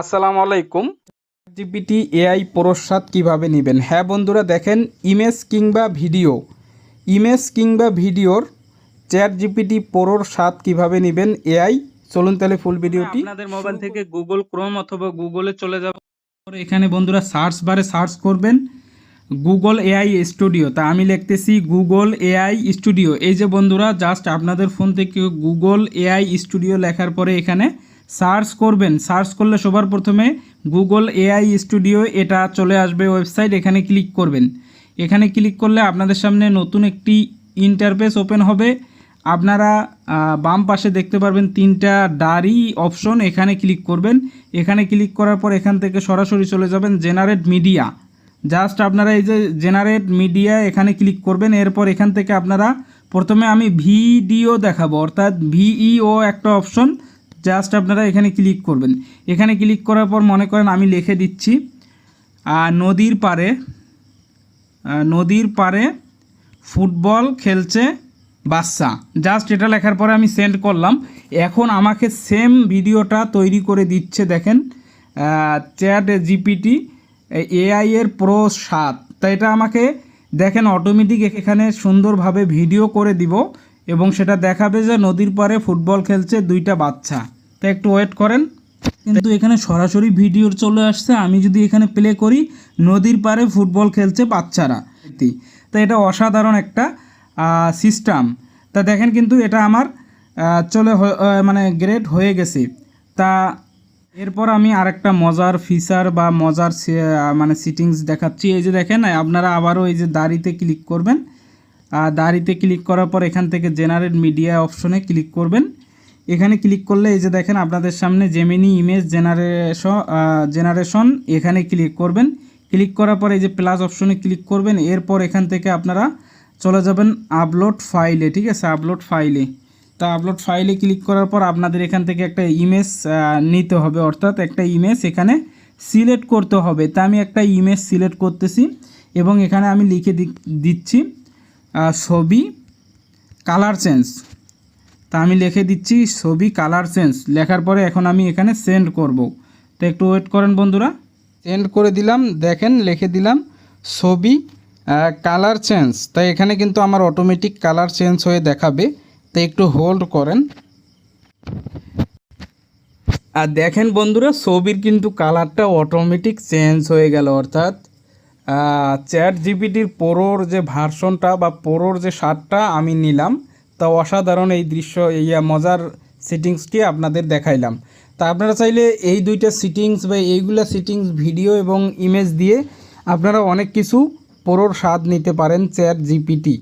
আসসালামু আলাইকুম। GPT AI প্রসাদ কীভাবে নেবেন? হ্যাঁ বন্ধুরা দেখেন ইমেজ কিংবা ভিডিও। ইমেজ কিংবা ভিডিওর চ্যাট জিপিটি প্রোর স্বাদ কীভাবে নেবেন? এআই চলুন তাহলে ফুল ভিডিওটি আপনাদের মোবাইল থেকে গুগল ক্রোম অথবা গুগলে চলে যাব। এখানে বন্ধুরা সার্চ বারে সার্চ করবেন গুগল এআই স্টুডিও তা আমি লিখতেছি গুগল এআই স্টুডিও এই যে বন্ধুরা জাস্ট আপনাদের ফোন থেকে গুগল এআই স্টুডিও লেখার পরে এখানে সার্চ করবেন, সার্চ করলে সবার প্রথমে গুগল এআই স্টুডিও এটা চলে আসবে ওয়েবসাইট, এখানে ক্লিক করবেন। এখানে ক্লিক করলে আপনাদের সামনে নতুন একটি ইন্টারফেস ওপেন হবে। আপনারা বাম পাশে দেখতে পারবেন তিনটা ডারি অপশন এখানে ক্লিক করবেন। এখানে ক্লিক করার পর এখান থেকে সরাসরি চলে যাবেন জেনারেট মিডিয়া জাস্ট আপনারা এই যে জেনারেট মিডিয়া এখানে ক্লিক করবেন। এরপর এখান থেকে আপনারা প্রথমে আমি ভিডিও দেখাবো, অর্থাৎ ভিইও একটা অপশন জাস্ট আপনারা এখানে ক্লিক করবেন। এখানে ক্লিক করার পর মনে করেন আমি লিখে দিচ্ছি নদীর আহ, নদীর পাড়ে ফুটবল খেলছে বাচ্চা জাস্ট এটা লেখার পরে আমি সেন্ড করলাম। এখন আমাকে সেম ভিডিওটা তৈরি করে দিচ্ছে দেখেন চ্যাট জিপিটি এআই এর প্রো সাত। তা এটা আমাকে দেখেন অটোমেটিক এখানে সুন্দরভাবে ভিডিও করে দিব এবং সেটা দেখাবে যে নদীর পাড়ে ফুটবল খেলছে দুইটা বাচ্চা তা একটু ওয়েট করেন। কিন্তু এখানে সরাসরি ভিডিও চলে আসছে। আমি যদি এখানে প্লে করি, নদীর পাড়ে ফুটবল খেলছে বাচ্চারা। তা এটা অসাধারণ একটা সিস্টেম তা দেখেন কিন্তু এটা আমার চলে মানে গ্রেড হয়ে গেছে। তা এরপর আমি আরেকটা মজার ফিচার বা মজার মানে সিটিংস দেখাচ্ছি। এই যে দেখেন, আপনারা আবারও এই যে দাড়িতে ক্লিক করবেন। দাড়িতে ক্লিক করার পর এখান থেকে জেনারেট মিডিয়া অপশনে ক্লিক করবেন। এখানে ক্লিক করলে এই যে দেখেন আপনাদের সামনে জেমিনি ইমেজ জেনারেশন জেনারেশন এখানে ক্লিক করবেন। ক্লিক করার পর এই যে প্লাস অপশনে ক্লিক করবেন। এরপর এখান থেকে আপনারা চলে যাবেন আপলোড ফাইলে ঠিক আছে? আপলোড ফাইলে তা আপলোড ফাইলে ক্লিক করার পর আপনাদের এখান থেকে একটা ইমেজ নিতে হবে। অর্থাৎ একটা ইমেজ এখানে সিলেক্ট করতে হবে। তা আমি একটা ইমেজ সিলেক্ট করতেছি এবং এখানে আমি লিখে দিচ্ছি ছবি কালার চেঞ্জ তা আমি লিখে দিচ্ছি ছবি কালার চেঞ্জ লেখার পরে এখন আমি এখানে সেন্ড করব। তো একটু ওয়েট করেন বন্ধুরা। সেন্ড করে দিলাম, দেখেন, লিখে দিলাম, ছবি কালার চেঞ্জ তাই এখানে কিন্তু আমার অটোমেটিক কালার চেঞ্জ হয়ে দেখাবে। তো একটু হোল্ড করেন। আর দেখেন বন্ধুরা, ছবির কিন্তু কালারটা অটোমেটিক চেঞ্জ হয়ে গেল, অর্থাৎ চ্যাট জিপিটির পোরোর যে ভার্সনটা বা পোরোর যে শার্টটা আমি নিলাম। তা অসাধারণ এই দৃশ্য, এই মজার সেটিংসটি আপনাদের দেখাইলাম। তা আপনারা চাইলে এই দুইটা সিটিংস বা এইগুলা সিটিংস ভিডিও এবং ইমেজ দিয়ে আপনারা অনেক কিছু পোরোর স্বাদ নিতে পারেন চ্যাট জিপিটি